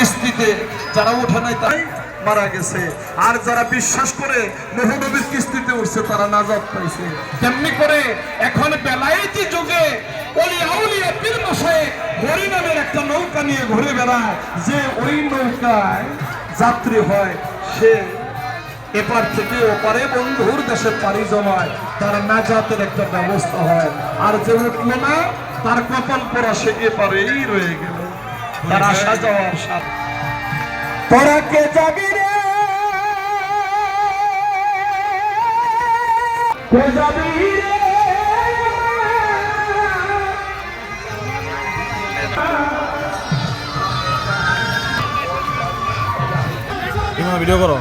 কিস্তিতে যারা ওঠে নাই তাই মারা গেছে। আর যারা বিশ্বাস করে মহানবীর কিস্তিতে উঠছে, তারা নাজাত পাইছে। তেমনি করে এখন বেলায়েতি যুগে যে ওই নৌকায় যাত্রী হয়, সে এপার থেকে বন্ধুর দেশে পাড়ি জমায়। তার নাজাতের একটা ব্যবস্থা হয়। আর না, তার কপাল পরা সে এপারেই রয়ে গেল। তার আসা যাওয়ার সাথে তোরা কে যাবি রে কে যাবি রে তুমি ভিডিও করো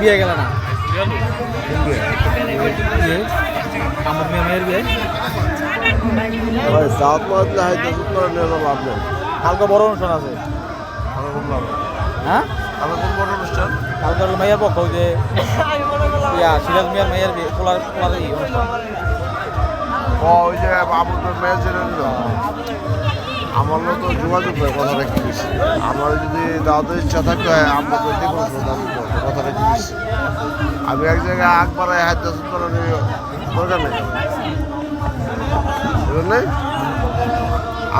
বিয়ে গেল না আমার মেয়ের বিয়ে। ভাই সাউথ মারলে হয়তো উত্তর নিয়ে লাভ নেই। কালকে বড় অনুষ্ঠান আছে। হ্যাঁ? অনুষ্ঠান। ওই আমার যোগাযোগ যদি দাওয়াতের ইচ্ছা থাকতে, হয় আমি এক জায়গায় হাত করার দরকার নেই। নাই?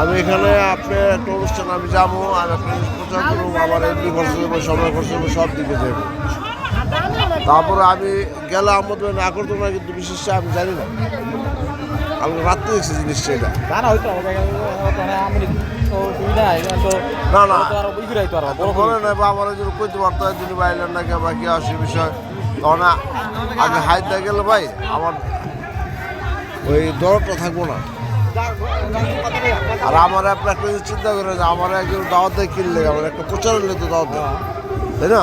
আমি এখানে আপনি একটা অনুষ্ঠান আমি যাব আর আপনি প্রচার করব আমার এমনি খরচ দেবো সময় খরচ দেবো সব দিকে যাব। তারপরে আমি গেলে আমাদের না করতো না কিন্তু বিশেষ আমি জানি না। আমি রাত্রে দেখছি জিনিসটা এটা। না না এখানে বলে করে। না বা আমার যদি কইতে পারতো তিনি বাইলেন না কে বা কি আসে বিষয়। তখন আমি হাইতে গেলে ভাই আমার ওই দরটা থাকব না। আর আমার আপনার একটা চিন্তা করে যে আমার একজন দাওয়াত দেয় কিনলে, আমার একটা প্রচার হলে তো দাওয়াত দেয় তাই না?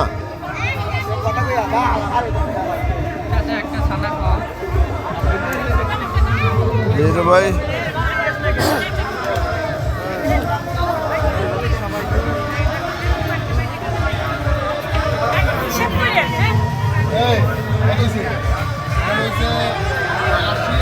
ভাই।